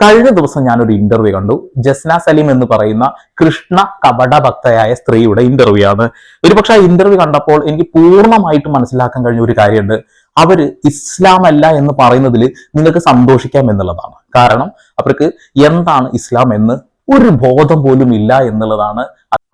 കഴിഞ്ഞ ദിവസം ഞാനൊരു ഇന്റർവ്യൂ കണ്ടു. ജസ്ന സലീം എന്ന് പറയുന്ന കൃഷ്ണ കപട ഭക്തയായ സ്ത്രീയുടെ ഇന്റർവ്യൂ ആണ്. ഒരുപക്ഷെ ആ ഇന്റർവ്യൂ കണ്ടപ്പോൾ എനിക്ക് പൂർണമായിട്ട് മനസ്സിലാക്കാൻ കഴിഞ്ഞ ഒരു കാര്യമുണ്ട്. അവർ ഇസ്ലാം അല്ല എന്ന് പറയുന്നതിൽ നിങ്ങൾക്ക് സന്തോഷിക്കാം എന്നുള്ളതാണ്. കാരണം അവർക്ക് എന്താണ് ഇസ്ലാം എന്ന് ഒരു ബോധം പോലും ഇല്ല എന്നുള്ളതാണ്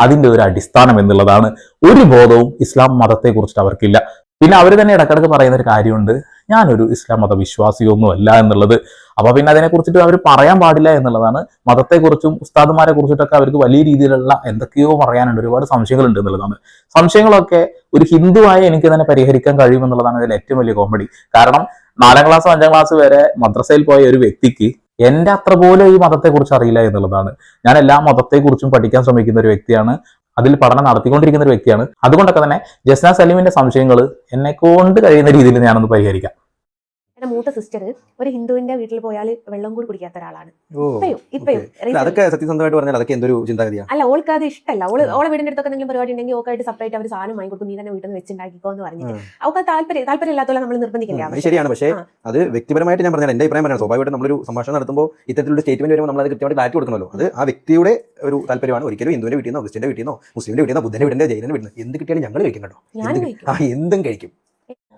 അതിന്റെ ഒരു അടിസ്ഥാനം എന്നുള്ളതാണ്. ഒരു ബോധവും ഇസ്ലാം മതത്തെ കുറിച്ചിട്ട് അവർക്കില്ല. പിന്നെ അവർ തന്നെ ഇടക്കിടക്ക് പറയുന്ന ഒരു കാര്യമുണ്ട്. ഞാനൊരു ഇസ്ലാം മത വിശ്വാസിയൊന്നും അല്ല എന്നുള്ളത്. അപ്പൊ പിന്നെ അതിനെ കുറിച്ചിട്ട് അവർ പറയാൻ പാടില്ല എന്നുള്ളതാണ് മതത്തെക്കുറിച്ചും ഉസ്താദുമാരെ കുറിച്ചിട്ടൊക്കെ അവർക്ക് വലിയ രീതിയിലുള്ള എന്തൊക്കെയോ പറയാനുണ്ട്. ഒരുപാട് സംശയങ്ങളുണ്ട് എന്നുള്ളതാണ്. സംശയങ്ങളൊക്കെ ഒരു ഹിന്ദുവായ എനിക്ക് തന്നെ പരിഹരിക്കാൻ കഴിയുമെന്നുള്ളതാണ് ഇതിൽ ഏറ്റവും വലിയ കോമഡി. കാരണം നാലാം ക്ലാസ് അഞ്ചാം ക്ലാസ് വരെ മദ്രസയിൽ പോയ ഒരു വ്യക്തിക്ക് എന്റെ അത്ര പോലും ഈ മതത്തെക്കുറിച്ച് അറിയില്ല എന്നുള്ളതാണ്. ഞാൻ എല്ലാ മതത്തെക്കുറിച്ചും പഠിക്കാൻ ശ്രമിക്കുന്ന ഒരു വ്യക്തിയാണ്. അതിൽ പഠനം നടത്തിക്കൊണ്ടിരിക്കുന്ന ഒരു വ്യക്തിയാണ്. അതുകൊണ്ടൊക്കെ തന്നെ ജസ്ന സലീമിന്റെ സംശയങ്ങൾ എന്നെ കൊണ്ട് കഴിയുന്ന രീതിയിൽ ഞാനൊന്ന് പരിഹരിക്കാം. എന്റെ മൂത്ത സിസ്റ്റർ ഒരു ഹിന്ദുവിന്റെ വീട്ടിൽ പോയാൽ വെള്ളം കൂടി കുടിക്കാത്ത ഒരാളാണ്. ഇപ്പയും ഇപ്പയും. അതൊക്കെ സത്യസന്ധമായിട്ട് പറഞ്ഞാൽ അതൊക്കെ എന്തൊരു ചിന്താഗതിയാണ്? അല്ല ഓൾക്ക് അത് ഇഷ്ടമല്ല ഓൾ ഓളെ വീടിന്റെ അടുത്തൊക്കെ എന്തെങ്കിലും പരിപാടി ഉണ്ടെങ്കിൽ ഓക്കായിട്ട് സെപ്പറേറ്റ് അവർ സാധനം വാങ്ങിക്കൊടുക്കും നീ തന്നെ വീട്ടിൽ നിന്ന് വെച്ചുണ്ടാക്കിക്കോ എന്ന് പറഞ്ഞിട്ട്. അവൾക്ക് താല്പര്യം താല്പര്യം ഇല്ലാത്തോളം നമ്മൾ നിർബന്ധിക്കില്ല ശരിയാണ്. പക്ഷേ അത് വ്യക്തിപരമായിട്ട് ഞാൻ പറഞ്ഞാൽ എന്റെ അഭിപ്രായം പറയാം സ്വാഭാവികമായിട്ട് നമ്മളൊരു സംഭാഷണം നടത്തുമ്പോൾ ഇത്തരത്തിലുള്ള സ്റ്റേറ്റ്മെന്റ് വരുമ്പോൾ നമ്മൾ അത് കൃത്യമായിട്ട് ക്ലാറ്റ് കൊടുക്കണമല്ലോ. അത് ആ വ്യക്തിയുടെ ഒരു താല്പര്യമാണ്. ഒരിക്കലും ഹിന്ദുവിന്റെ വീട്ടിൽ നിന്നോ ക്രിസ്ത്യന്റെ വീട്ടിൽ നിന്നോ മുസ്ലിമിന്റെ വീട്ടിൽ നിന്നോ ബുദ്ധന്റെ വീടിന്റെ ജൈനന്റെ വീട്ടിൽ നിന്ന് എന്ത് കിട്ടിയാലും ഞങ്ങൾ കഴിക്കും കേട്ടോ. ഞാൻ എന്ത് കഴിക്കും. ആ എന്തും കഴിക്കും.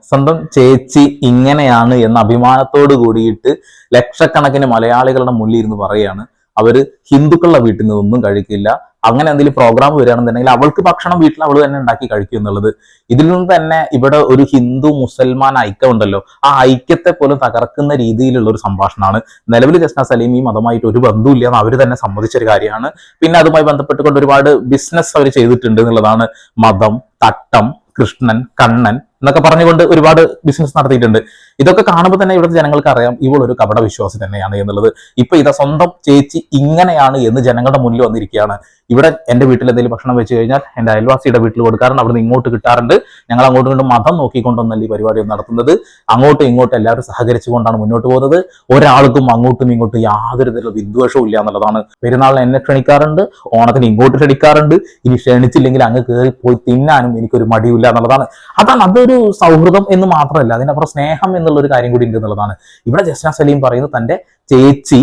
സ്വന്തം ചേച്ചി ഇങ്ങനെയാണ് എന്ന അഭിമാനത്തോട് കൂടിയിട്ട് ലക്ഷക്കണക്കിന് മലയാളികളുടെ മുന്നിൽ ഇരുന്ന് പറയുകയാണ്. അവർ ഹിന്ദുക്കളുടെ വീട്ടിൽ നിന്നൊന്നും കഴിക്കില്ല. അങ്ങനെ എന്തെങ്കിലും പ്രോഗ്രാം വരികയാണെന്നുണ്ടെങ്കിൽ അവൾക്ക് ഭക്ഷണം വീട്ടിൽ അവൾ തന്നെ ഉണ്ടാക്കി കഴിക്കും എന്നുള്ളത്. ഇതിൽ നിന്ന് തന്നെ ഇവിടെ ഒരു ഹിന്ദു മുസൽമാൻ ഐക്യം ഉണ്ടല്ലോ. ആ ഐക്യത്തെ പോലും തകർക്കുന്ന രീതിയിലുള്ള ഒരു സംഭാഷണമാണ്. നിലവിൽ ജസ്ന സലീം ഈ മതമായിട്ട് ഒരു ബന്ധമില്ല എന്ന് അവർ തന്നെ സമ്മതിച്ച ഒരു കാര്യമാണ്. പിന്നെ അതുമായി ബന്ധപ്പെട്ടുകൊണ്ട് ഒരുപാട് ബിസിനസ് അവർ ചെയ്തിട്ടുണ്ട് എന്നുള്ളതാണ് മതം തട്ടം കൃഷ്ണൻ കണ്ണൻ എന്നൊക്കെ പറഞ്ഞുകൊണ്ട് ഒരുപാട് ബിസിനസ് നടത്തിയിട്ടുണ്ട്. ഇതൊക്കെ കാണുമ്പോൾ തന്നെ ഇവിടുത്തെ ജനങ്ങൾക്ക് അറിയാം ഇവൾ ഒരു കപട വിശ്വാസി തന്നെയാണ് എന്നുള്ളത്. ഇപ്പൊ ഇതാ സ്വന്തം ചേച്ചി ഇങ്ങനെയാണ് എന്ന് ജനങ്ങളുടെ മുന്നിൽ വന്നിരിക്കുകയാണ്. ഇവിടെ എന്റെ വീട്ടിൽ എന്തെങ്കിലും ഭക്ഷണം വെച്ച് കഴിഞ്ഞാൽ എന്റെ അയൽവാസിയുടെ വീട്ടിൽ കൊടുക്കാറുണ്ട് അവിടുന്ന് ഇങ്ങോട്ട് കിട്ടാറുണ്ട്. ഞങ്ങൾ അങ്ങോട്ടും ഇങ്ങോട്ടും മതം നോക്കിക്കൊണ്ടൊന്നല്ല ഈ പരിപാടി നടത്തുന്നത്. അങ്ങോട്ടും ഇങ്ങോട്ടും എല്ലാവരും സഹകരിച്ചുകൊണ്ടാണ് മുന്നോട്ട് പോകുന്നത്. ഒരാൾക്കും അങ്ങോട്ടും ഇങ്ങോട്ടും യാതൊരു തരത്തിലുള്ള വിദ്വേഷവും ഇല്ല എന്നുള്ളതാണ്. പെരുന്നാളിന് എന്നെ ക്ഷണിക്കാറുണ്ട്. ഓണത്തിന് ഇങ്ങോട്ട് ക്ഷണിക്കാറുണ്ട്. ഇനി ക്ഷണിച്ചില്ലെങ്കിൽ അങ്ങ് കയറി പോയി തിന്നാനും എനിക്കൊരു മടിയില്ല എന്നുള്ളതാണ്. അതാണ് അതൊരു സൗഹൃദം എന്ന് മാത്രമല്ല അതിനപ്പുറം സ്നേഹം എന്നുള്ള ഒരു കാര്യം കൂടി ഉണ്ട് എന്നുള്ളതാണ്. ഇവിടെ ജസ്ന സലീം പറയുന്നത് തന്റെ ചേച്ചി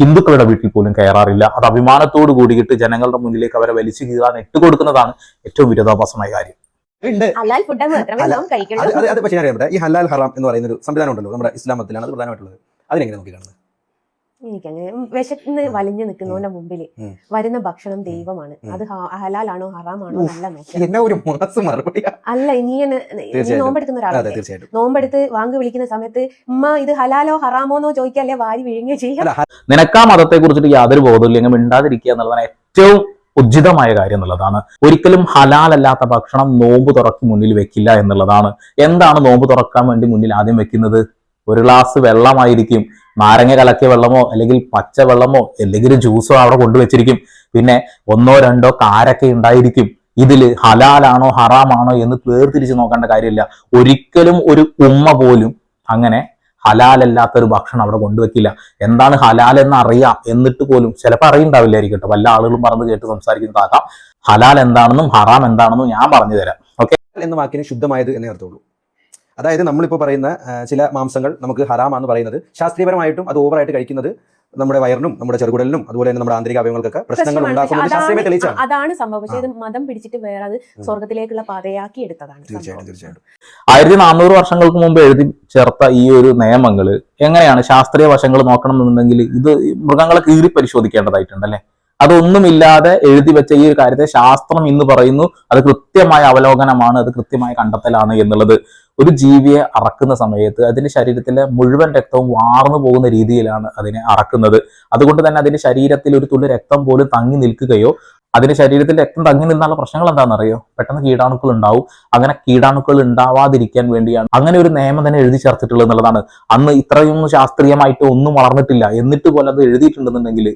ഹിന്ദുക്കളുടെ വീട്ടിൽ പോലും കയറാറില്ല. അത് അഭിമാനത്തോട് കൂടിയിട്ട് ജനങ്ങളുടെ മുന്നിലേക്ക് അവരെ വലിച്ചു കീറാൻ ഇട്ടുകൊടുക്കുന്നതാണ് ഏറ്റവും വിരോധാഭാസമായ കാര്യം. ഉണ്ട്. അത് പക്ഷേ ഈ ഹലാൽ ഹറാം എന്ന് പറയുന്ന ഒരു സംവിധാനം ഉണ്ടല്ലോ നമ്മുടെ ഇസ്ലാമത്തിലാണ് അത് പ്രധാനമായിട്ടുള്ളത്. അതിനെങ്ങനെ നോക്കി കാണുന്നത് എനിക്കങ്ങനെ വിശന്ന് വലിഞ്ഞു നിൽക്കുന്നവന്റെ മുമ്പിൽ വരുന്ന ഭക്ഷണം ദൈവമാണ്. അത് ഹലാലാണോ ഹറാമാണോ അല്ല നോക്കി അല്ല നീ എന്നെ- നീ തീർച്ചയായിട്ടും. നോമ്പെടുക്കുന്ന ഒരാളാണ് നോമ്പെടുത്ത് വാങ്ങി വിളിക്കുന്ന സമയത്ത് ഉമ്മ ഇത് ഹലാലോ ഹറാമോന്നോ ചോദിക്കല്ലേ വാരി വിഴുങ്ങുക ചെയ്യാം. നിനക്കാ മതത്തെ കുറിച്ചിട്ട് യാതൊരു ബോധമില്ലെങ്കിൽ മിണ്ടാതിരിക്കുക എന്നുള്ളതാണ് ഏറ്റവും ഉചിതമായ കാര്യം എന്നുള്ളതാണ്. ഒരിക്കലും ഹലാലല്ലാത്ത ഭക്ഷണം നോമ്പ് തുറക്ക് മുന്നിൽ വെക്കില്ല എന്നുള്ളതാണ്. എന്താണ് നോമ്പ് തുറക്കാൻ വേണ്ടി മുന്നിൽ ആദ്യം വെക്കുന്നത്? ഒരു ഗ്ലാസ് വെള്ളമായിരിക്കും. നാരങ്ങ കലക്കിയ വെള്ളമോ അല്ലെങ്കിൽ പച്ച വെള്ളമോ അല്ലെങ്കിൽ ജ്യൂസോ അവിടെ കൊണ്ടുവച്ചിരിക്കും. പിന്നെ ഒന്നോ രണ്ടോ കാരൊക്കെ ഉണ്ടായിരിക്കും. ഇതിൽ ഹലാലാണോ ഹറാമാണോ എന്ന് വേർതിരിച്ച് നോക്കേണ്ട കാര്യമില്ല. ഒരിക്കലും ഒരു ഉമ്മ പോലും അങ്ങനെ ഹലാലല്ലാത്ത ഒരു ഭക്ഷണം അവിടെ കൊണ്ടുവെക്കില്ല എന്താണ് ഹലാൽ എന്ന് അറിയാം എന്നിട്ട് പോലും ചിലപ്പോൾ അറിയണ്ടാവില്ലായിരിക്കും കേട്ടോ. വല്ല ആളുകളും പറഞ്ഞ് കേട്ട് സംസാരിക്കുന്നതാകാം ഹലാൽ എന്താണെന്നും ഹറാം എന്താണെന്നും ഞാൻ പറഞ്ഞു തരാം ഓക്കെ? എന്ന വാക്കിന് ശുദ്ധമായത് എന്നേ അർത്ഥമുള്ളൂ. അതായത് നമ്മളിപ്പോൾ പറയുന്ന ചില മാംസങ്ങൾ നമുക്ക് ഹറാമാന്ന് പറയുന്നത് ശാസ്ത്രീയപരമായിട്ടും അത് ഓവറായിട്ട് കഴിക്കുന്നത് നമ്മുടെ വയറിനും നമ്മുടെ ചെറുകുടലിനും അതുപോലെ തന്നെ നമ്മുടെ ആന്തരിക അവയവങ്ങൾക്കൊക്കെ പ്രശ്നങ്ങൾ. ഉണ്ടാക്കുന്നത് ശാസ്ത്രീയമായി തെളിയിച്ചാണ്. അതാണ് സംഭവിച്ചത് മതം പിടിച്ചിട്ട് വേറെ അത് സ്വർഗത്തിലേക്കുള്ള പാതയാക്കി എടുത്തതാണ് തീർച്ചയായിട്ടും. തീർച്ചയായിട്ടും. ആയിരത്തി നാനൂറ് വർഷങ്ങൾക്ക് മുമ്പ് എഴുതി ചേർത്ത ഈ ഒരു നിയമങ്ങൾ എങ്ങനെയാണ് ശാസ്ത്രീയ വശങ്ങൾ നോക്കണം എന്നുണ്ടെങ്കിൽ ഇത് മൃഗങ്ങളെ കീറി പരിശോധിക്കേണ്ടതായിട്ടുണ്ട് അല്ലെ? അതൊന്നുമില്ലാതെ എഴുതി വെച്ച ഈ ഒരു കാര്യത്തെ ശാസ്ത്രം ഇന്ന് പറയുന്നു. അത് കൃത്യമായ അവലോകനമാണ്. അത് കൃത്യമായ കണ്ടെത്തലാണ് എന്നുള്ളത്. ഒരു ജീവിയെ അറക്കുന്ന സമയത്ത് അതിന്റെ ശരീരത്തിലെ മുഴുവൻ രക്തവും വാർന്നു പോകുന്ന രീതിയിലാണ് അതിനെ അറക്കുന്നത്. അതുകൊണ്ട് തന്നെ അതിന്റെ ശരീരത്തിൽ ഒരു തുള്ളി രക്തം പോലും തങ്ങി നിൽക്കുകയോ അതിന്റെ ശരീരത്തിൽ രക്തം തങ്ങി നിന്നുള്ള പ്രശ്നങ്ങൾ എന്താണെന്നറിയോ? പെട്ടെന്ന് കീടാണുക്കൾ ഉണ്ടാവും. അങ്ങനെ കീടാണുക്കൾ ഉണ്ടാവാതിരിക്കാൻ വേണ്ടിയാണ് അങ്ങനെ ഒരു നിയമം തന്നെ എഴുതി ചേർത്തിട്ടുള്ളത് എന്നുള്ളതാണ്. അന്ന് ഇത്രയൊന്നും ശാസ്ത്രീയമായിട്ട് ഒന്നും വളർന്നിട്ടില്ല. എന്നിട്ട് പോലെ അത് എഴുതിയിട്ടുണ്ടെന്നുണ്ടെങ്കിൽ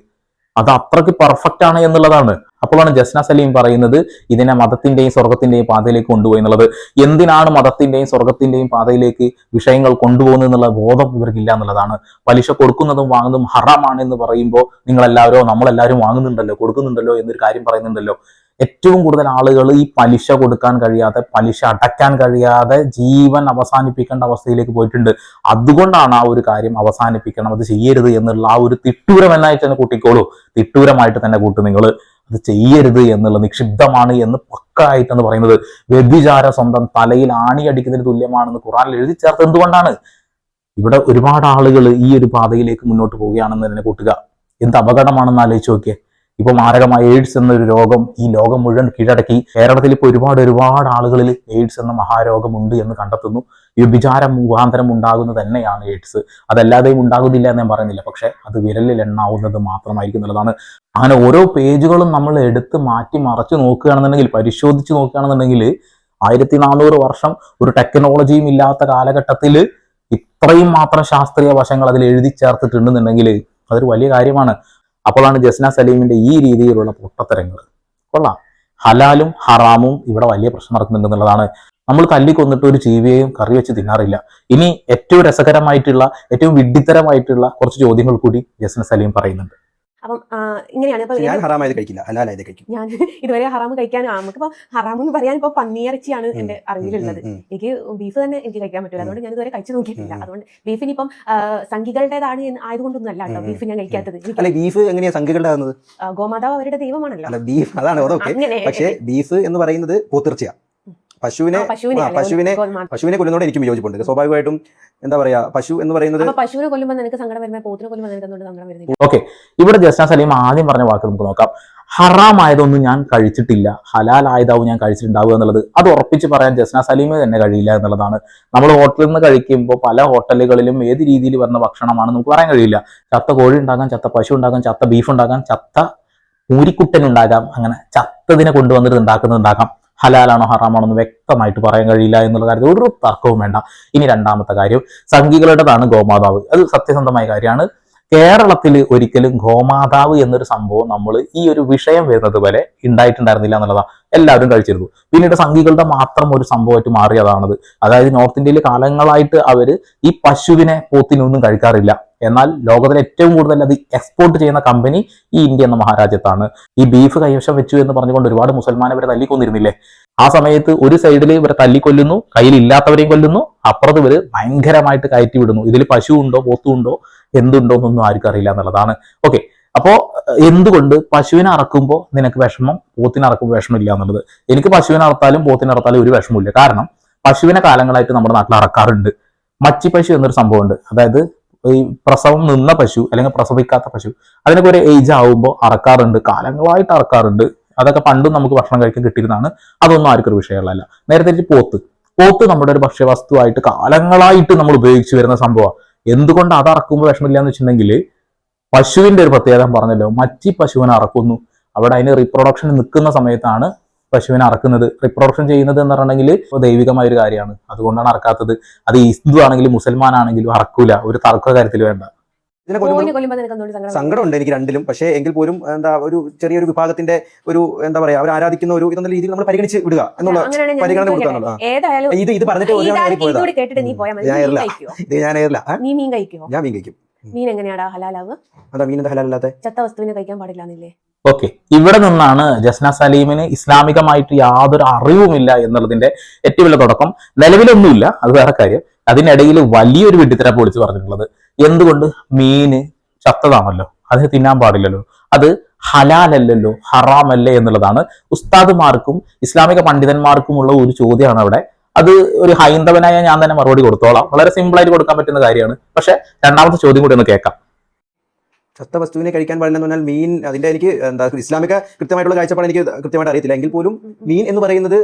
അത് അത്രയ്ക്ക് പെർഫെക്റ്റ് ആണ് എന്നുള്ളതാണ്. അപ്പോഴാണ് ജസ്ന സലീം പറയുന്നത് ഇതിനെ മതത്തിന്റെയും സ്വർഗത്തിന്റെയും പാതയിലേക്ക് കൊണ്ടുപോയി എന്നുള്ളത്. എന്തിനാണ് മതത്തിന്റെയും സ്വർഗത്തിന്റെയും പാതയിലേക്ക് വിഷയങ്ങൾ കൊണ്ടുപോകുന്നത് എന്നുള്ള ബോധം ഇവർക്കില്ല എന്നുള്ളതാണ്. പലിശ കൊടുക്കുന്നതും വാങ്ങുന്നതും ഹറാമാണ് എന്ന് പറയുമ്പോൾ നിങ്ങൾ എല്ലാവരോ നമ്മളെല്ലാവരും വാങ്ങുന്നുണ്ടല്ലോ കൊടുക്കുന്നുണ്ടല്ലോ എന്നൊരു കാര്യം പറയുന്നുണ്ടല്ലോ. ഏറ്റവും കൂടുതൽ ആളുകൾ ഈ പലിശ കൊടുക്കാൻ കഴിയാതെ പലിശ അടയ്ക്കാൻ കഴിയാതെ ജീവൻ അവസാനിപ്പിക്കേണ്ട അവസ്ഥയിലേക്ക് പോയിട്ടുണ്ട്. അതുകൊണ്ടാണ് ആ ഒരു കാര്യം അവസാനിപ്പിക്കണം. അത് ചെയ്യരുത് എന്നുള്ള ആ ഒരു തിട്ടൂരം എന്നായിട്ട് തന്നെ കൂട്ടിക്കോളൂ. തിട്ടൂരമായിട്ട് തന്നെ കൂട്ടു നിങ്ങൾ അത് ചെയ്യരുത് എന്നുള്ള നിക്ഷിപ്തമാണ് എന്ന് പക്കായിട്ടെന്ന് പറയുന്നത്. വ്യഭിചാര സ്വന്തം തലയിൽ ആണി ആണിയടിക്കുന്നതിന് തുല്യമാണെന്ന് ഖുറാനിൽ എഴുതി ചേർത്ത് എന്തുകൊണ്ടാണ്? ഇവിടെ ഒരുപാട് ആളുകൾ ഈ ഒരു പാതയിലേക്ക് മുന്നോട്ട് പോവുകയാണെന്ന് തന്നെ കൂട്ടുക. എന്ത് അപകടമാണെന്ന് ആലോചിച്ച് നോക്കിയേ. ഇപ്പൊ മാരകമായ എയ്ഡ്സ് എന്നൊരു രോഗം ഈ ലോകം മുഴുവൻ കീഴടക്കി. കേരളത്തിൽ ഇപ്പോൾ ഒരുപാട് ഒരുപാട് ആളുകളിൽ എയ്ഡ്സ് എന്ന മഹാരോഗമുണ്ട് എന്ന് കണ്ടെത്തുന്നു. വ്യഭിചാരം മുഖാന്തരം ഉണ്ടാകുന്നത് തന്നെയാണ് എയ്ഡ്സ് അതല്ലാതെയും ഉണ്ടാകുന്നില്ല എന്ന് ഞാൻ പറയുന്നില്ല. പക്ഷെ അത് വിരലിൽ എണ്ണാവുന്നത് മാത്രമായിരിക്കും എന്നുള്ളതാണ് അങ്ങനെ ഓരോ പേജുകളും നമ്മൾ എടുത്ത് മാറ്റി മറച്ചു നോക്കുകയാണെന്നുണ്ടെങ്കിൽ പരിശോധിച്ച് നോക്കുകയാണെന്നുണ്ടെങ്കിൽ ആയിരത്തി നാനൂറ് വർഷം ഒരു ടെക്നോളജിയും ഇല്ലാത്ത കാലഘട്ടത്തിൽ ഇത്രയും മാത്രം ശാസ്ത്രീയ വശങ്ങൾ അതിൽ എഴുതി ചേർത്തിട്ടുണ്ടെന്നുണ്ടെങ്കിൽ അതൊരു വലിയ കാര്യമാണ്. അപ്പോഴാണ് ജസ്ന സലീമിന്റെ ഈ രീതിയിലുള്ള പൊട്ടത്തരങ്ങൾ. കൊള്ളാം. ഹലാലും ഹറാമും ഇവിടെ വലിയ പ്രശ്നം നടക്കുന്നുണ്ടെന്നുള്ളതാണ് നമ്മൾ തല്ലിക്കൊന്നിട്ട് ഒരു ജീവിയെയും കറി വെച്ച് തിന്നാറില്ല. ഇനി ഏറ്റവും രസകരമായിട്ടുള്ള ഏറ്റവും വിഡ്ഢിത്തരമായിട്ടുള്ള കുറച്ച് ചോദ്യങ്ങൾ കൂടി ജസ്ന സലീം പറയുന്നുണ്ട്. അപ്പം ഇങ്ങനെയാണ്. ഞാൻ ഹറാമായത് കഴിക്കില്ല. ഹലാലായത് കഴിക്കും. ഞാൻ ഇതുവരെ ഹറാം കഴിക്കാൻ നമുക്കിപ്പോ ഹറാം എന്ന് പറയാൻ ഇപ്പൊ പന്നിയിറച്ചിയാണ്. എന്റെ അറിവിലുള്ളത്. എനിക്ക് ബീഫ് തന്നെ എനിക്ക് കഴിക്കാൻ പറ്റില്ല അതുകൊണ്ട് ഞാൻ ഇതുവരെ കഴിച്ചു നോക്കിയിട്ടില്ല. അതുകൊണ്ട് ബീഫിന് ഇപ്പം സംഘികളുടേതാണ് ആയതുകൊണ്ടൊന്നും അല്ല കേട്ടോ ബീഫ് ഞാൻ കഴിക്കാത്തത്. ബീഫ് എങ്ങനെയാ സംഘികളുടെ ഗോമാതാവ് അവരുടെ ദൈവമാണല്ലോ. ബീഫ് അതാണ് പക്ഷേ ബീഫ് എന്ന് പറയുന്നത് പോത്തിർച്ചയാ പശുവിനെ പശുവിനെ പശുവിനെ കൊല്ലുന്നതോടെ എനിക്കും വിയോജിപ്പുണ്ട് സ്വാഭാവികമായിട്ടും എന്താ പറയാ പശു എന്ന് പറയുന്നത് പശുവിനെ കൊല്ലുമ്പോൾ നിനക്ക് സങ്കടം വരുമ്പോൾ പോത്തിനെ കൊല്ലുമ്പോൾ നിനക്ക് സങ്കടം വരുന്നത് ഓക്കെ. ഇവിടെ ജസ്ന സലീം ആദ്യം പറഞ്ഞ വാക്ക് നമുക്ക് നോക്കാം. ഹറാമായതൊന്നും ഞാൻ കഴിച്ചിട്ടില്ല. ഹലാൽ ആയതാവും ഞാൻ കഴിച്ചിട്ടുണ്ടാവുക എന്നുള്ളത്. അത് ഉറപ്പിച്ച് പറയാൻ ജസ്ന സലീമ് തന്നെ കഴിയില്ല എന്നുള്ളതാണ്. നമ്മൾ ഹോട്ടലിൽ നിന്ന് കഴിക്കുമ്പോൾ പല ഹോട്ടലുകളിലും ഏത് രീതിയിൽ വരുന്ന ഭക്ഷണമാണ് നമുക്ക് പറയാൻ കഴിയില്ല. ചത്ത കോഴി ഉണ്ടാകാം ചത്ത പശു ഉണ്ടാകാം ചത്ത ബീഫ് ഉണ്ടാകാം ചത്ത മൂരിക്കുട്ടൻ ഉണ്ടാകാം അങ്ങനെ ചത്തതിനെ കൊണ്ടുവന്നിട്ട് ഉണ്ടാക്കുന്നത് ഉണ്ടാക്കാം. ഹലാലാണോ ഹറാമാണോ എന്ന് വ്യക്തമായിട്ട് പറയാൻ കഴിയില്ല എന്നുള്ള കാര്യത്തിൽ ഒരു തർക്കവും വേണ്ട. ഇനി രണ്ടാമത്തെ കാര്യം സംഘികളുടേതാണ് ഗോമാതാവ്. അത് സത്യസന്ധമായ കാര്യമാണ്. കേരളത്തിൽ ഒരിക്കലും ഗോമാതാവ് എന്നൊരു സംഭവം നമ്മൾ ഈ ഒരു വിഷയം വരുന്നത് വരെ ഉണ്ടായിട്ടുണ്ടായിരുന്നില്ല എന്നുള്ളതാണ്. എല്ലാവരും കഴിച്ചിരുന്നു. പിന്നീട് സംഘികളുടെ മാത്രം ഒരു സംഭവമായിട്ട് മാറിയതാണത്. അതായത് നോർത്ത് ഇന്ത്യയിൽ കാലങ്ങളായിട്ട് അവർ ഈ പശുവിനെ പോത്തിനൊന്നും കഴിക്കാറില്ല. എന്നാൽ ലോകത്തിലെ ഏറ്റവും കൂടുതൽ അത് എക്സ്പോർട്ട് ചെയ്യുന്ന കമ്പനി ഈ ഇന്ത്യ എന്ന മഹാരാജ്യത്താണ്. ഈ ബീഫ് കൈവശം വെച്ചു എന്ന് പറഞ്ഞുകൊണ്ട് ഒരുപാട് മുസൽമാനെ ഇവരെ തല്ലിക്കൊന്നിരുന്നില്ലേ? ആ സമയത്ത് ഒരു സൈഡിൽ ഇവരെ തല്ലിക്കൊല്ലുന്നു കയ്യിലില്ലാത്തവരെയും കൊല്ലുന്നു അപ്പുറത്ത് ഇവർ ഭയങ്കരമായിട്ട് കയറ്റി വിടുന്നു. ഇതിൽ പശു ഉണ്ടോ പോത്തുണ്ടോ എന്തുണ്ടോ എന്നൊന്നും ആർക്കും അറിയില്ല എന്നുള്ളതാണ്. ഓക്കെ അപ്പോ അഹ് എന്തുകൊണ്ട് പശുവിനെ അറക്കുമ്പോൾ നിനക്ക് വിഷമം പോത്തിനെ അറക്കുമ്പോൾ വിഷമമില്ല എന്നുള്ളത്? എനിക്ക് പശുവിനെ അറത്താലും പോത്തിനെ അറത്താലും ഒരു വിഷമമില്ല കാരണം പശുവിനെ കാലങ്ങളായിട്ട് നമ്മുടെ നാട്ടിൽ അറക്കാറുണ്ട്. മച്ചി പശു എന്നൊരു സംഭവമുണ്ട്. അതായത് ഈ പ്രസവം നിന്ന പശു അല്ലെങ്കിൽ പ്രസവിക്കാത്ത പശു അതിനൊക്കെ ഒരു ഏജ് ആവുമ്പോൾ അറക്കാറുണ്ട്. കാലങ്ങളായിട്ട് അറക്കാറുണ്ട്. അതൊക്കെ പണ്ടും നമുക്ക് ഭക്ഷണം കഴിക്കാൻ കിട്ടിയിരുന്നതാണ്. അതൊന്നും ആർക്കും ഒരു വിഷയമുള്ളതല്ല. നേരത്തെ പോത്ത്. പോത്ത് നമ്മുടെ ഒരു ഭക്ഷ്യവസ്തുവായിട്ട് കാലങ്ങളായിട്ട് നമ്മൾ ഉപയോഗിച്ചു വരുന്ന സംഭവമാണ്. എന്തുകൊണ്ട് അത് അറക്കുമ്പോൾ വിഷമില്ല എന്ന് വെച്ചിട്ടുണ്ടെങ്കിൽ പശുവിന്റെ ഒരു പ്രത്യേകത പറഞ്ഞല്ലോ. മറ്റി പശുവിനെ അറക്കുന്നു. അവിടെ അതിന് റീപ്രൊഡക്ഷൻ നിൽക്കുന്ന സമയത്താണ് പശുവിനെ അറക്കുന്നത്. റീപ്രൊഡക്ഷൻ ചെയ്യുന്നത് എന്ന് പറഞ്ഞിട്ടുണ്ടെങ്കിൽ ദൈവികമായ ഒരു കാര്യമാണ്. അതുകൊണ്ടാണ് അറക്കാത്തത്. അത് ഹിന്ദു ആണെങ്കിലും മുസൽമാൻ ആണെങ്കിലും അറക്കൂല. ഒരു തർക്ക കാര്യത്തിൽ വേണ്ട? സങ്കടമുണ്ട് എനിക്ക് രണ്ടിലും. പക്ഷേ എങ്കിൽ പോലും എന്താ ഒരു ചെറിയൊരു വിഭാഗത്തിന്റെ ഒരു എന്താ പറയാ അവർ ആരാധിക്കുന്ന ഒരു ഇതെന്ന രീതിയിൽ നമ്മൾ പരിഗണിച്ച് വിടുക എന്നുള്ള പരിഗണന. ഏതായാലും ഇത് ഇത് പറഞ്ഞിട്ട് ഒരു ഇതാ- കയറി കേട്ടിട്ട് നീ പോയാൽ ഞാൻ മീൻ ഏറില്ല. ഇത് ഞാൻ ഏറില്ല ഞാൻ മീൻ കഴിക്കും. മീൻ എങ്ങനെയാടാ ഹലാലാവുക അതാ മീൻ എന്താ ഹലാലല്ലാത്ത? ചത്ത വസ്തുവിനെ കഴിക്കാൻ പാടില്ല എന്നില്ലേ ഓക്കെ. ഇവിടെ നിന്നാണ് ജസ്ന സലീമിന് ഇസ്ലാമികമായിട്ട് യാതൊരു അറിവുമില്ല എന്നുള്ളതിന്റെ ഏറ്റവും വലിയ തുടക്കം. നിലവിലൊന്നുമില്ല അത് വേറെ കാര്യം. അതിനിടയിൽ വലിയൊരു വെട്ടിത്തര പൊളിച്ച് പറഞ്ഞിട്ടുള്ളത് എന്തുകൊണ്ട് മീന് ചത്തതാണല്ലോ അത് തിന്നാൻ പാടില്ലല്ലോ അത് ഹലാലല്ലല്ലോ ഹറാമല്ലേ എന്നുള്ളതാണ് ഉസ്താദുമാർക്കും ഇസ്ലാമിക പണ്ഡിതന്മാർക്കുമുള്ള ഒരു ചോദ്യമാണ് അവിടെ. അത് ഒരു ഹൈന്ദവനായ ഞാൻ തന്നെ മറുപടി കൊടുത്തോളാം. വളരെ സിമ്പിൾ ആയിട്ട് കൊടുക്കാൻ പറ്റുന്ന കാര്യമാണ്. പക്ഷെ രണ്ടാമത്തെ ചോദ്യം കൂടി ഒന്ന് കേൾക്കാം. ചത്ത വസ്തുവിനെ കഴിക്കാൻ പാടില്ലെന്ന് പറഞ്ഞാൽ മീൻ അതിന്റെ എനിക്ക് എന്താ ഇസ്ലാമിക കൃത്യമായിട്ടുള്ള കാഴ്ചപ്പാട് എനിക്ക് കൃത്യമായിട്ട് അറിയത്തില്ല. എങ്കിൽ പോലും മീൻ എന്ന് പറയുന്നത്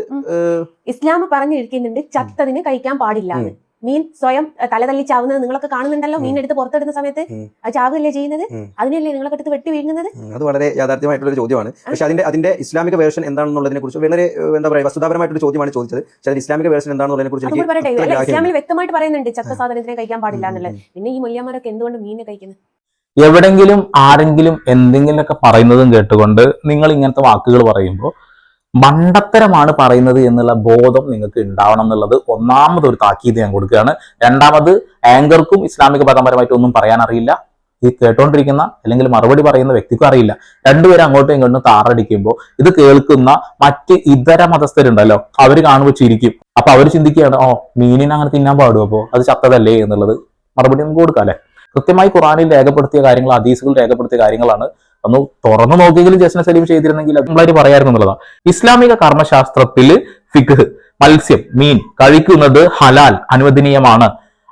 ഇസ്ലാം പറഞ്ഞിരിക്കുന്നുണ്ട് ചത്തതിന് കഴിക്കാൻ പാടില്ല എന്ന്. മീൻ സ്വയം തലതല്ലി തല ചാവുന്നത് നിങ്ങളൊക്കെ കാണുന്നുണ്ടല്ലോ മീൻ എടുത്ത് പുറത്തെടുക്കുന്ന സമയത്ത്. അത് ചാവുകയല്ലേ ചെയ്യുന്നത്. അതിനല്ലേ നിങ്ങളൊക്കെ എടുത്ത് വെട്ടി വീഴുന്നത്? അത് വളരെ യാഥാർത്ഥ്യമായിട്ടുള്ള ഒരു ചോദ്യമാണ് പക്ഷെ അതിന്റെ അതിന്റെ ഇസ്ലാമിക വേർഷൻ എന്താണെന്നുള്ളതിനെ കുറിച്ച് വളരെ എന്താ പറയുക വസ്തുതാപരമായിട്ടൊരു ചോദ്യമാണ് ചോദിച്ചത്. പക്ഷെ അതിന്റെ ഇസ്ലാമിക വേർഷൻ എന്താണെന്നുള്ളതിനെ കുറിച്ച് പറയട്ടെ. ഇസ്ലാമിൽ വ്യക്തമായിട്ട് പറയുന്നുണ്ട് ചത്ത സാധനത്തിനെ കഴിക്കാൻ പാടില്ല എന്നുള്ളത്. പിന്നെ ഈ മുല്യമാരൊക്കെ എന്തുകൊണ്ട് മീനെ കഴിക്കുന്നത്? എവിടെങ്കിലും ആരെങ്കിലും എന്തെങ്കിലുമൊക്കെ പറയുന്നതും കേട്ടുകൊണ്ട് നിങ്ങൾ ഇങ്ങനത്തെ വാക്കുകൾ പറയുമ്പോൾ മണ്ടത്തരമാണ് പറയുന്നത് എന്നുള്ള ബോധം നിങ്ങൾക്ക് ഉണ്ടാവണം എന്നുള്ളത് ഒന്നാമത് ഒരു താക്കീത് ഞാൻ കൊടുക്കുകയാണ്. രണ്ടാമത് ആങ്കർക്കും ഇസ്ലാമിക പരമ്പരമായിട്ട് ഒന്നും പറയാൻ അറിയില്ല ഈ കേട്ടോണ്ടിരിക്കുന്ന അല്ലെങ്കിൽ മറുപടി പറയുന്ന വ്യക്തിക്കും അറിയില്ല. രണ്ടുപേരും അങ്ങോട്ടും ഇങ്ങോട്ടും താറടിക്കുമ്പോൾ ഇത് കേൾക്കുന്ന മറ്റ് ഇതര മതസ്ഥരുണ്ടല്ലോ അവർ കാണുമ്പോൾ ചിരിക്കും അപ്പൊ അവർ ചിന്തിക്കുകയാണ് ഓ മീനിനെ അങ്ങനെ തിന്നാൻ പാടും അപ്പോൾ അത് ചത്തതല്ലേ? എന്നുള്ളത് മറുപടി നമുക്ക് കൊടുക്കാം അല്ലെ? കൃത്യമായി ഖുറാനിൽ രേഖപ്പെടുത്തിയ കാര്യങ്ങൾ ഹദീസുകൾ രേഖപ്പെടുത്തിയ കാര്യങ്ങളാണ് ഒന്ന് തുറന്നു നോക്കിയെങ്കിലും ജസ്ന സലീം ചെയ്തിരുന്നെങ്കിൽ അത് നമ്മളായിട്ട് പറയായിരുന്നു എന്നുള്ളതാണ് ഇസ്ലാമിക കർമ്മശാസ്ത്രത്തിൽ ഫിഖ് മത്സ്യം മീൻ കഴിക്കുന്നത് ഹലാൽ അനുവദനീയമാണ്.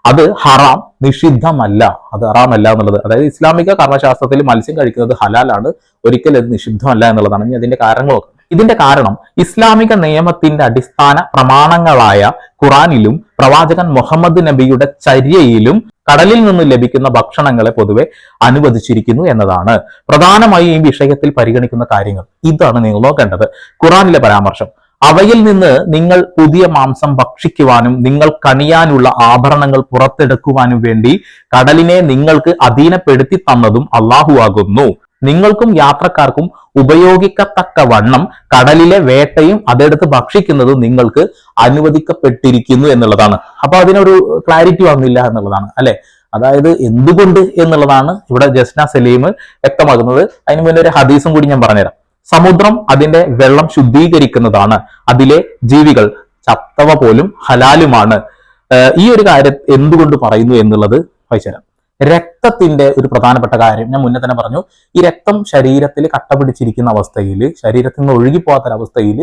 അത് ഹറാം നിഷിദ്ധമല്ല. അത് ഹറാമല്ല എന്നുള്ളത്. അതായത് ഇസ്ലാമിക കർമ്മശാസ്ത്രത്തിൽ മത്സ്യം കഴിക്കുന്നത് ഹലാലാണ്. ഒരിക്കലും അത് നിഷിദ്ധമല്ല എന്നുള്ളതാണ്. ഇനി അതിന്റെ കാരണങ്ങളൊക്കെ. ഇതിന്റെ കാരണം ഇസ്ലാമിക നിയമത്തിന്റെ അടിസ്ഥാന പ്രമാണങ്ങളായ ഖുറാനിലും പ്രവാചകൻ മുഹമ്മദ് നബിയുടെ ചര്യയിലും കടലിൽ നിന്ന് ലഭിക്കുന്ന ഭക്ഷണങ്ങളെ പൊതുവെ അനുവദിച്ചിരിക്കുന്നു എന്നതാണ്. പ്രധാനമായി ഈ വിഷയത്തിൽ പരിഗണിക്കുന്ന കാര്യങ്ങൾ. ഇതാണ് നിങ്ങൾ നോക്കേണ്ടത്. ഖുറാനിലെ പരാമർശം. അവയിൽ നിന്ന് നിങ്ങൾ പുതിയ മാംസം ഭക്ഷിക്കുവാനും നിങ്ങൾ കണിയാനുള്ള ആഭരണങ്ങൾ പുറത്തെടുക്കുവാനും വേണ്ടി കടലിനെ നിങ്ങൾക്ക് അധീനപ്പെടുത്തി തന്നതും അള്ളാഹു ആകുന്നു. നിങ്ങൾക്കും യാത്രക്കാർക്കും ഉപയോഗിക്കത്തക്ക വണ്ണം കടലിലെ വേട്ടയും അതെടുത്ത് ഭക്ഷിക്കുന്നതും നിങ്ങൾക്ക് അനുവദിക്കപ്പെട്ടിരിക്കുന്നു എന്നുള്ളതാണ്. അപ്പൊ അതിനൊരു ക്ലാരിറ്റി വന്നില്ല എന്നുള്ളതാണ് അല്ലെ? അതായത് എന്തുകൊണ്ട് എന്നുള്ളതാണ് ഇവിടെ ജസ്ന സലീം വ്യക്തമാക്കുന്നത്. അതിന് മുന്നേ ഒരു ഹദീസും കൂടി ഞാൻ പറഞ്ഞുതരാം. സമുദ്രം അതിന്റെ വെള്ളം ശുദ്ധീകരിക്കുന്നതാണ്. അതിലെ ജീവികൾ ചത്തവ പോലും ഹലാലുമാണ്. ഈ ഒരു കാര്യം എന്തുകൊണ്ട് പറയുന്നു എന്നുള്ളത് വായിച്ചുതരാം. രക്തത്തിന്റെ ഒരു പ്രധാനപ്പെട്ട കാര്യം ഞാൻ മുന്നേ തന്നെ പറഞ്ഞു. ഈ രക്തം ശരീരത്തിൽ കട്ട പിടിച്ചിരിക്കുന്ന അവസ്ഥയിൽ ശരീരത്തിൽ നിന്ന് ഒഴുകിപ്പോകാത്തൊരവസ്ഥയിൽ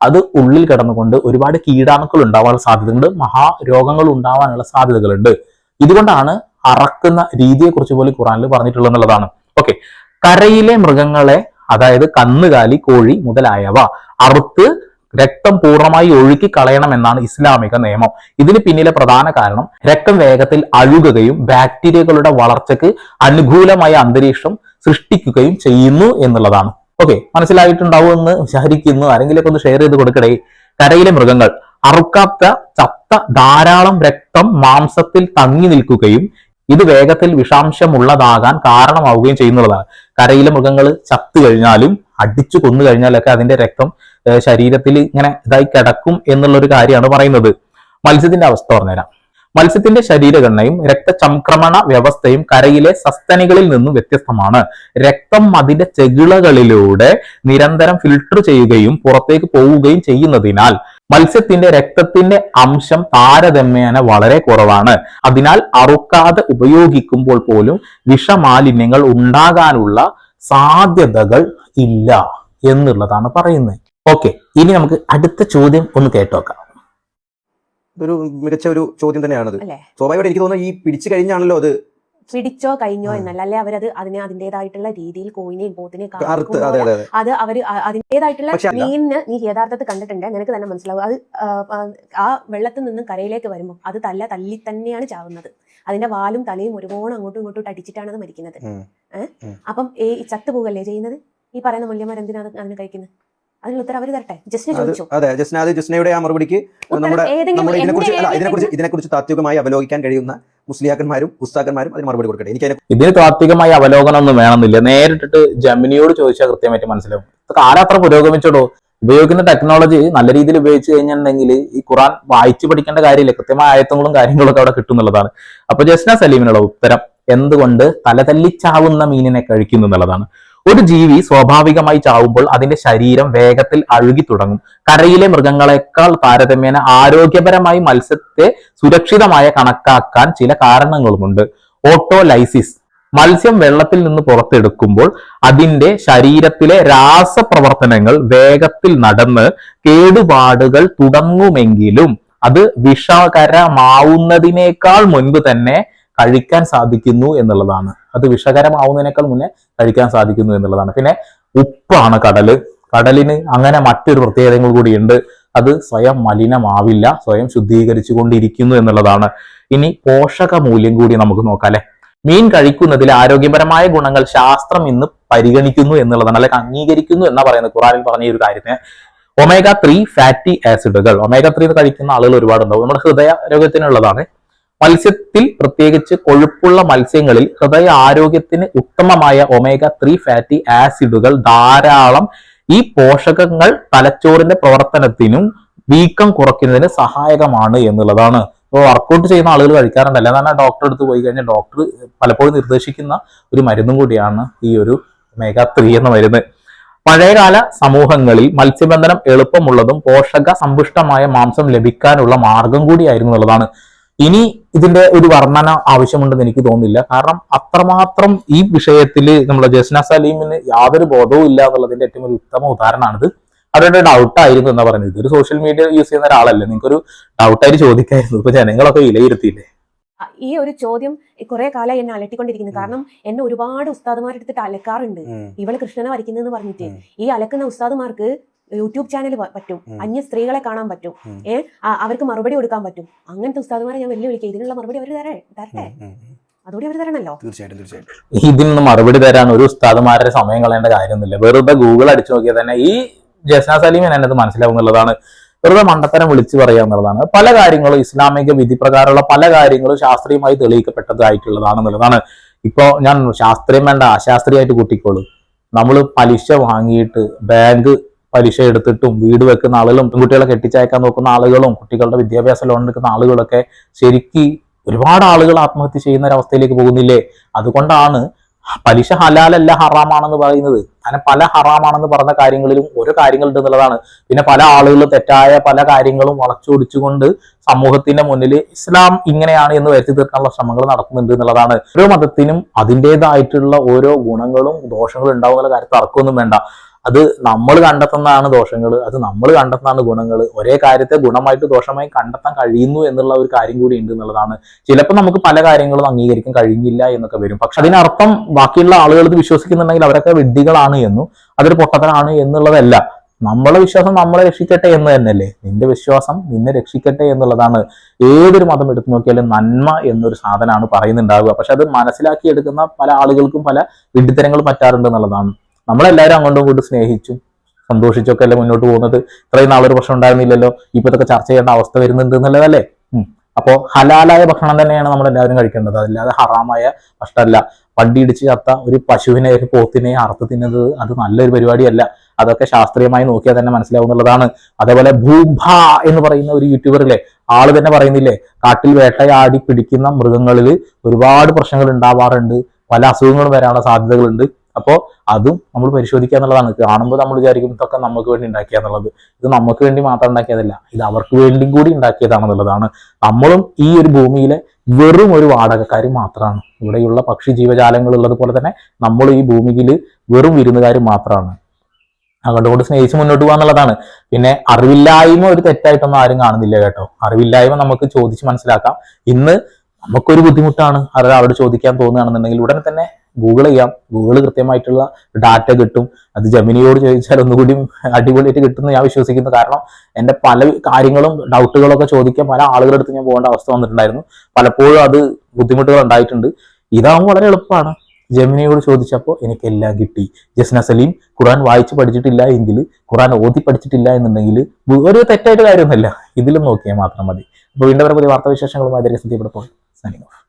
അത് ഉള്ളിൽ കിടന്നുകൊണ്ട് ഒരുപാട് കീടാണുക്കൾ ഉണ്ടാവാനുള്ള സാധ്യതയുണ്ട് മഹാരോഗങ്ങൾ ഉണ്ടാവാനുള്ള സാധ്യതകളുണ്ട്. ഇതുകൊണ്ടാണ് അറക്കുന്ന രീതിയെക്കുറിച്ച് പോലും ഖുറാനിൽ പറഞ്ഞിട്ടുള്ളത് എന്നുള്ളതാണ്. ഓക്കെ. കരയിലെ മൃഗങ്ങളെ അതായത് കന്നുകാലി കോഴി മുതലായവ അറുത്ത് രക്തം പൂർണമായി ഒഴുക്കി കളയണമെന്നാണ് ഇസ്ലാമിക നിയമം. ഇതിന് പിന്നിലെ പ്രധാന കാരണം രക്തം വേഗത്തിൽ അഴുകുകയും ബാക്ടീരിയകളുടെ വളർച്ചയ്ക്ക് അനുകൂലമായ അന്തരീക്ഷം സൃഷ്ടിക്കുകയും ചെയ്യുന്നു എന്നുള്ളതാണ്. ഓക്കെ മനസ്സിലായിട്ടുണ്ടാവും എന്ന് വിചാരിക്കുന്നു. ആരെങ്കിലൊക്കെ ഒന്ന് ഷെയർ ചെയ്ത് കൊടുക്കടേ. കരയിലെ മൃഗങ്ങൾ. അറുക്കാത്ത ചത്ത ധാരാളം രക്തം മാംസത്തിൽ തങ്ങി നിൽക്കുകയും ഇത് വേഗത്തിൽ വിഷാംശമുള്ളതാകാൻ കാരണമാവുകയും ചെയ്യുന്നുള്ളതാണ്. കരയിലെ മൃഗങ്ങൾ ചത്തു കഴിഞ്ഞാലും അടിച്ചു കൊന്നു കഴിഞ്ഞാലൊക്കെ അതിന്റെ രക്തം ശരീരത്തിൽ ഇങ്ങനെ ഇതായി കിടക്കും എന്നുള്ള ഒരു കാര്യമാണ് പറയുന്നത്. മത്സ്യത്തിന്റെ അവസ്ഥ പറഞ്ഞുതരാം. മത്സ്യത്തിന്റെ ശരീരഘടനയും രക്തചംക്രമണ വ്യവസ്ഥയും കരയിലെ സസ്തനികളിൽ നിന്നും വ്യത്യസ്തമാണ്. രക്തം അതിന്റെ ചെകിളകളിലൂടെ നിരന്തരം ഫിൽട്ടർ ചെയ്യുകയും പുറത്തേക്ക് പോവുകയും ചെയ്യുന്നതിനാൽ മത്സ്യത്തിന്റെ രക്തത്തിന്റെ അംശം താരതമ്യേന വളരെ കുറവാണ്. അതിനാൽ അറുക്കാതെ ഉപയോഗിക്കുമ്പോൾ പോലും വിഷമാലിന്യങ്ങൾ ഉണ്ടാകാനുള്ള സാധ്യതകൾ ഇല്ല എന്നുള്ളതാണ് പറയുന്നത്. ഓക്കെ ഇനി നമുക്ക് അടുത്ത ചോദ്യം ഒന്ന് കേട്ടോക്കാം. ഇതൊരു മികച്ച ഒരു ചോദ്യം തന്നെയാണത്. സ്വാഭാവികമായിട്ട് എനിക്ക് തോന്നുന്നു ഈ പിടിച്ചു കഴിഞ്ഞാണല്ലോ അത് പിടിച്ചോ കഴിഞ്ഞോ എന്നല്ല. അല്ലെ അവരത് അതിനെ അതിന്റേതായിട്ടുള്ള രീതിയിൽ കോയിനെയും പോത്തിനെയും അതെ അതെ അതെ. അത് അവർ അതിന്റേതായിട്ടുള്ള മീനിന് നീ യഥാർത്ഥത്തിൽ കണ്ടിട്ടുണ്ട്. നിനക്ക് തന്നെ മനസ്സിലാവും. അത് ആ, വെള്ളത്തിൽ നിന്ന് കരയിലേക്ക് വരുമ്പോൾ അത് തല്ല തല്ലി തന്നെയാണ് ചാവുന്നത്. അതിന്റെ വാലും തലയും ഒരുപോണം അങ്ങോട്ടും ഇങ്ങോട്ടും അടിച്ചിട്ടാണ് അത് മരിക്കുന്നത്. ഏഹ് അപ്പം ഈ ചത്തുപോകല്ലേ ചെയ്യുന്നത്? ഈ പറയുന്ന മൂല്യമാർ എന്തിനാണ് അതിന് കഴിക്കുന്നത്? അതിനുള്ള ഉത്തരം അവർ തരട്ടെ? ജസ്റ്റ് ചോദിച്ചു? അതെ ജസ്ന അത് ജസ്നയുടെ ആ മറുപടിക്ക്? നമ്മുടെ ഇതിനെക്കുറിച്ച് അല്ല ഇതിനെക്കുറിച്ച് ഇതിനെക്കുറിച്ച് താത്വികമായി അവലോകിക്കാൻ കഴിയുന്ന മുസ്ലിയാക്കന്മാരും ഉസ്താക്കന്മാരും അതിന് മറുപടി കൊടുക്കട്ടെ. എനിക്ക് ഇതിന് താത്വികമായ അവലോകനം ഒന്നും വേണമെന്നില്ല. നേരിട്ടിട്ട് ജമിനിയോട് ചോദിച്ചാൽ കൃത്യമായിട്ട് മനസ്സിലാവും. കാലം അത്ര പുരോഗമിച്ചോടോ ഉപയോഗിക്കുന്ന ടെക്നോളജി നല്ല രീതിയിൽ ഉപയോഗിച്ച് കഴിഞ്ഞിട്ടുണ്ടെങ്കിൽ ഈ ഖുറാൻ വായിച്ചു പഠിക്കേണ്ട കാര്യമില്ല. കൃത്യമായ ആയത്തങ്ങളും കാര്യങ്ങളും ഒക്കെ അവിടെ കിട്ടുന്നുള്ളതാണ് അപ്പൊ ജസ്ന സലീമിനുള്ള ഉത്തരം എന്തുകൊണ്ട് തലതല്ലിച്ചാവുന്ന മീനിനെ കഴിക്കുന്നു എന്നുള്ളതാണ്. ഒരു ജീവി സ്വാഭാവികമായി ചാവുമ്പോൾ അതിന്റെ ശരീരം വേഗത്തിൽ അഴുകി തുടങ്ങും. കരയിലെ മൃഗങ്ങളെക്കാൾ താരതമ്യേന ആരോഗ്യപരമായി മത്സ്യത്തെ സുരക്ഷിതമായ കണക്കാക്കാൻ ചില കാരണങ്ങളുമുണ്ട്. ഓട്ടോലൈസിസ്. മത്സ്യം വെള്ളത്തിൽ നിന്ന് പുറത്തെടുക്കുമ്പോൾ അതിന്റെ ശരീരത്തിലെ രാസപ്രവർത്തനങ്ങൾ വേഗത്തിൽ നടന്ന് കേടുപാടുകൾ തുടങ്ങുമെങ്കിലും അത് വിഷകരമാവുന്നതിനേക്കാൾ മുൻപ് തന്നെ കഴിക്കാൻ സാധിക്കുന്നു എന്നുള്ളതാണ്. അത് വിഷകരമാവുന്നതിനേക്കാൾ മുന്നേ കഴിക്കാൻ സാധിക്കുന്നു എന്നുള്ളതാണ്. പിന്നെ ഉപ്പാണ് കടൽ കടലിന് അങ്ങനെ മറ്റൊരു പ്രത്യേകതകൾ കൂടിയുണ്ട് അത് സ്വയം മലിനമാവില്ല സ്വയം ശുദ്ധീകരിച്ചു കൊണ്ടിരിക്കുന്നു എന്നുള്ളതാണ്. ഇനി പോഷക മൂല്യം കൂടി നമുക്ക് നോക്കാം അല്ലെ? മീൻ കഴിക്കുന്നതിൽ ആരോഗ്യപരമായ ഗുണങ്ങൾ ശാസ്ത്രം ഇന്ന് പരിഗണിക്കുന്നു എന്നുള്ളതാണ് അല്ലെങ്കിൽ അംഗീകരിക്കുന്നു എന്നാ പറയുന്നത്. ഖുറാനിൽ പറഞ്ഞ ഒരു കാര്യത്തിന്. ഒമേഗ ത്രീ ഫാറ്റി ആസിഡുകൾ. ഒമേഗ ത്രീ കഴിക്കുന്ന ആളുകൾ ഒരുപാടുണ്ടാവും. നമ്മുടെ ഹൃദയ രോഗത്തിനുള്ളതാണ്. മത്സ്യത്തിൽ പ്രത്യേകിച്ച് കൊഴുപ്പുള്ള മത്സ്യങ്ങളിൽ ഹൃദയ ആരോഗ്യത്തിന് ഉത്തമമായ ഒമേഗ ത്രീ ഫാറ്റി ആസിഡുകൾ ധാരാളം. ഈ പോഷകങ്ങൾ തലച്ചോറിന്റെ പ്രവർത്തനത്തിനും വീക്കം കുറയ്ക്കുന്നതിന് സഹായകമാണ് എന്നുള്ളതാണ്. ഇപ്പോൾ വർക്കൗട്ട് ചെയ്യുന്ന ആളുകൾ കഴിക്കാറുണ്ട്. അല്ലാതെ ഡോക്ടറെ അടുത്ത് പോയി കഴിഞ്ഞാൽ ഡോക്ടർ പലപ്പോഴും നിർദ്ദേശിക്കുന്ന ഒരു മരുന്നും കൂടിയാണ് ഈ ഒരു ഒമേഗ ത്രീ എന്ന മരുന്ന്. പഴയകാല സമൂഹങ്ങളിൽ മത്സ്യബന്ധനം എളുപ്പമുള്ളതും പോഷക സമ്പുഷ്ടമായ മാംസം ലഭിക്കാനുള്ള മാർഗം കൂടിയായിരുന്നു എന്നുള്ളതാണ്. ഇനി ഇതിന്റെ ഒരു വർണന ആവശ്യമുണ്ടെന്ന് എനിക്ക് തോന്നുന്നില്ല. കാരണം അത്രമാത്രം ഈ വിഷയത്തിൽ നമ്മുടെ ജസ്ന സലീമിന് യാതൊരു ബോധവും ഇല്ല എന്നുള്ളതിന്റെ ഏറ്റവും ഒരു ഉത്തമ ഉദാഹരണമാണിത്. അവരുടെ ഡൗട്ട് ആയിരുന്നു എന്നാ പറയുന്നത്. ഇതൊരു സോഷ്യൽ മീഡിയ യൂസ് ചെയ്യുന്ന ഒരാളല്ലേ? നിങ്ങൾക്കൊരു ഡൗട്ടായിട്ട് ചോദിക്കായിരുന്നു. ഇപ്പൊ ജനങ്ങളൊക്കെ വിലയിരുത്തിയില്ലേ? ഈ ഒരു ചോദ്യം കുറെ കാലമായി എന്നെ അലട്ടിക്കൊണ്ടിരിക്കുന്നു. കാരണം എന്നെ ഒരുപാട് ഉസ്താദുമാരെടുത്തിട്ട് അലക്കാറുണ്ട്. ഇവൾ കൃഷ്ണനെ വരയ്ക്കുന്നതെന്ന് പറഞ്ഞിട്ട്. ഈ അലക്കുന്ന ഉസ്താദുമാർക്ക് യൂട്യൂബ് ചാനൽ പറ്റും. അന്യ സ്ത്രീകളെ കാണാൻ പറ്റും. ഏഹ് ഏ അവർക്ക് മറുപടി കൊടുക്കാൻ പറ്റും. അങ്ങനത്തെ ഉസ്താദുമാരെ ഞാൻ വെല്ലുവിളിക്കുക ഇതിനുള്ള മറുപടി അവർ തരേ തരട്ടെ. അതുകൂടി അവർ തരണല്ലോ. തീർച്ചയായിട്ടും തീർച്ചയായിട്ടും. ഇതിനൊന്നും മറുപടി തരാൻ ഒരു ഉസ്താദുമാരുടെ സമയം കളയേണ്ട കാര്യമൊന്നുമില്ല. വെറുതെ ഗൂഗിൾ അടിച്ചു നോക്കിയാൽ തന്നെ ഈ ജസ്ന സലീമിന് എന്നത് മനസ്സിലാവും എന്നുള്ളതാണ്. വെറുതെ മണ്ടത്തരം വിളിച്ചു പറയുക എന്നുള്ളതാണ്. പല കാര്യങ്ങളും ഇസ്ലാമിക വിധി പ്രകാരമുള്ള പല കാര്യങ്ങളും ശാസ്ത്രീയമായി തെളിയിക്കപ്പെട്ടതായിട്ടുള്ളതാണ് തെളിയിക്കപ്പെട്ടതായിട്ടുള്ളതാണെന്നുള്ളതാണ്. ഇപ്പോ ഞാൻ ശാസ്ത്രീയം വേണ്ട അശാസ്ത്രീയമായിട്ട് കൂട്ടിക്കോളൂ. നമ്മൾ പലിശ വാങ്ങിയിട്ട് ബാങ്ക് പലിശ എടുത്തിട്ടും വീട് വെക്കുന്ന ആളുകളും പെൺകുട്ടികളെ കെട്ടിച്ചയക്കാൻ നോക്കുന്ന ആളുകളും കുട്ടികളുടെ വിദ്യാഭ്യാസ ലോൺ എടുക്കുന്ന ആളുകളൊക്കെ ശരിക്ക് ഒരുപാട് ആളുകൾ ആത്മഹത്യ ചെയ്യുന്ന ഒരവസ്ഥയിലേക്ക് പോകുന്നില്ലേ? അതുകൊണ്ടാണ് പലിശ ഹലാലല്ല ഹറാമാണെന്ന് പറയുന്നത്. അങ്ങനെ പല ഹറാമാണെന്ന് പറഞ്ഞ കാര്യങ്ങളിലും ഓരോ കാര്യങ്ങളുണ്ട് എന്നുള്ളതാണ്. പിന്നെ പല ആളുകളും തെറ്റായ പല കാര്യങ്ങളും വളച്ചൊടിച്ചുകൊണ്ട് സമൂഹത്തിന്റെ മുന്നിൽ ഇസ്ലാം ഇങ്ങനെയാണ് എന്ന് വരുത്തി തീർക്കാനുള്ള ശ്രമങ്ങൾ നടക്കുന്നുണ്ട് എന്നുള്ളതാണ്. ഓരോ മതത്തിനും അതിന്റെതായിട്ടുള്ള ഓരോ ഗുണങ്ങളും ദോഷങ്ങളും ഉണ്ടാവുന്ന കാര്യത്തിൽ തർക്കമൊന്നും വേണ്ട. അത് നമ്മൾ കണ്ടെത്തുന്നതാണ് ദോഷങ്ങൾ അത് നമ്മൾ കണ്ടെത്തുന്നതാണ് ഗുണങ്ങൾ. ഒരേ കാര്യത്തെ ഗുണമായിട്ട് ദോഷമായി കണ്ടെത്താൻ കഴിയുന്നു എന്നുള്ള ഒരു കാര്യം കൂടി ഉണ്ട് എന്നുള്ളതാണ്. ചിലപ്പോൾ നമുക്ക് പല കാര്യങ്ങളും അംഗീകരിക്കാൻ കഴിഞ്ഞില്ല എന്നൊക്കെ വരും. പക്ഷെ അതിനർത്ഥം ബാക്കിയുള്ള ആളുകൾ ഇത് വിശ്വസിക്കുന്നുണ്ടെങ്കിൽ അവരൊക്കെ വിഡ്ഢികളാണ് എന്നും അതൊരു പൊട്ടത്തനാണ് എന്നുള്ളതല്ല. നമ്മളെ വിശ്വാസം നമ്മളെ രക്ഷിക്കട്ടെ എന്ന് തന്നെയല്ലേ? നിന്റെ വിശ്വാസം നിന്നെ രക്ഷിക്കട്ടെ എന്നുള്ളതാണ്. ഏതൊരു മതം എടുത്തു നോക്കിയാലും നന്മ എന്നൊരു സാധനമാണ് പറയുന്നുണ്ടാവുക. പക്ഷെ അത് മനസ്സിലാക്കി എടുക്കുന്ന പല ആളുകൾക്കും പല വിഡ്ഢിത്തരങ്ങൾ പറ്റാറുണ്ട് എന്നുള്ളതാണ്. നമ്മളെല്ലാവരും അങ്ങോട്ടും ഇങ്ങോട്ടും സ്നേഹിച്ചും സന്തോഷിച്ചൊക്കെ അല്ലേ മുന്നോട്ട് പോകുന്നത്? ഇത്രയും നാളൊരു പ്രശ്നം ഉണ്ടായിരുന്നില്ലല്ലോ. ഇപ്പൊ ഇതൊക്കെ ചർച്ച ചെയ്യേണ്ട അവസ്ഥ വരുന്നുണ്ട് എന്നുള്ളതല്ലേ? അപ്പോൾ അപ്പോ ഹലാലായ ഭക്ഷണം തന്നെയാണ് നമ്മൾ എല്ലാവരും കഴിക്കേണ്ടത്. അതല്ലാതെ ഹറാമായ ഭക്ഷണമല്ല. വണ്ടി ഇടിച്ച് ചത്ത ഒരു പശുവിനെ ഒരു പോത്തിനെ അറുത്ത് തിന്നുന്നത് അത് നല്ലൊരു പരിപാടിയല്ല. അതൊക്കെ ശാസ്ത്രീയമായി നോക്കിയാൽ തന്നെ മനസ്സിലാവും എന്നുള്ളതാണ്. അതേപോലെ ഭൂഭ എന്ന് പറയുന്ന ഒരു യൂട്യൂബറിലെ ആൾ തന്നെ പറയുന്നില്ലേ? കാട്ടിൽ വേട്ടയാടി പിടിക്കുന്ന മൃഗങ്ങളിൽ ഒരുപാട് പ്രശ്നങ്ങൾ ഉണ്ടാവാറുണ്ട്. പല അസുഖങ്ങളും വരാനുള്ള സാധ്യതകളുണ്ട്. അപ്പോൾ അതും നമ്മൾ പരിശോധിക്കുക എന്നുള്ളതാണ്. കാണുമ്പോൾ നമ്മൾ വിചാരിക്കും ഇതൊക്കെ നമുക്ക് വേണ്ടി ഉണ്ടാക്കിയ എന്നുള്ളത്. ഇത് നമുക്ക് വേണ്ടി മാത്രം ഉണ്ടാക്കിയതല്ല. ഇത് അവർക്ക് വേണ്ടിയും കൂടി ഉണ്ടാക്കിയതാണെന്നുള്ളതാണ്. നമ്മളും ഈ ഒരു ഭൂമിയിലെ വെറും ഒരു വാടകക്കാർ മാത്രമാണ് ഇവിടെയുള്ള പക്ഷി ജീവജാലങ്ങൾ ഉള്ളത് പോലെ തന്നെ നമ്മൾ ഈ ഭൂമിയിൽ വെറും വിരുന്നുകാർ മാത്രമാണ് അതുകൊണ്ട് സ്നേഹിച്ച് മുന്നോട്ട് പോകുക എന്നുള്ളതാണ്. പിന്നെ അറിവില്ലായ്മ ഒരു തെറ്റായിട്ടൊന്നും ആരും കാണുന്നില്ല കേട്ടോ. അറിവില്ലായ്മ നമുക്ക് ചോദിച്ച് മനസ്സിലാക്കാം. ഇന്ന് നമുക്കൊരു ബുദ്ധിമുട്ടാണ്. അവരോട് ചോദിക്കാൻ തോന്നുകയാണെന്നുണ്ടെങ്കിൽ ഉടനെ തന്നെ ഗൂഗിൾ ചെയ്യാം. ഗൂഗിൾ കൃത്യമായിട്ടുള്ള ഡാറ്റ കിട്ടും. അത് ജമിനിയോട് ചോദിച്ചാൽ ഒന്നുകൂടി അടിപൊളിയായിട്ട് കിട്ടുമെന്ന് ഞാൻ വിശ്വസിക്കുന്നു. കാരണം എന്റെ പല കാര്യങ്ങളും ഡൗട്ടുകളൊക്കെ ചോദിക്കാൻ പല ആളുകളുടെ അടുത്ത് ഞാൻ പോകേണ്ട അവസ്ഥ വന്നിട്ടുണ്ടായിരുന്നു. പലപ്പോഴും അത് ബുദ്ധിമുട്ടുകൾ ഉണ്ടായിട്ടുണ്ട്. ഇതാകുമ്പോൾ വളരെ എളുപ്പമാണ്. ജമിനിയോട് ചോദിച്ചപ്പോൾ എനിക്ക് എല്ലാം കിട്ടി. ജസ്ന സലീം ഖുറാൻ വായിച്ച് പഠിച്ചിട്ടില്ല എങ്കിൽ ഖുറാൻ ഓതി പഠിച്ചിട്ടില്ല എന്നുണ്ടെങ്കിൽ ഒരു തെറ്റായിട്ട് കാര്യമൊന്നുമില്ല. ഇതിലും നോക്കിയാൽ മാത്രം മതി. അപ്പോൾ വീണ്ടും പുതിയ വാർത്താവിശേഷങ്ങളുമായി. പോകും സൈനിങ് ഓഫ്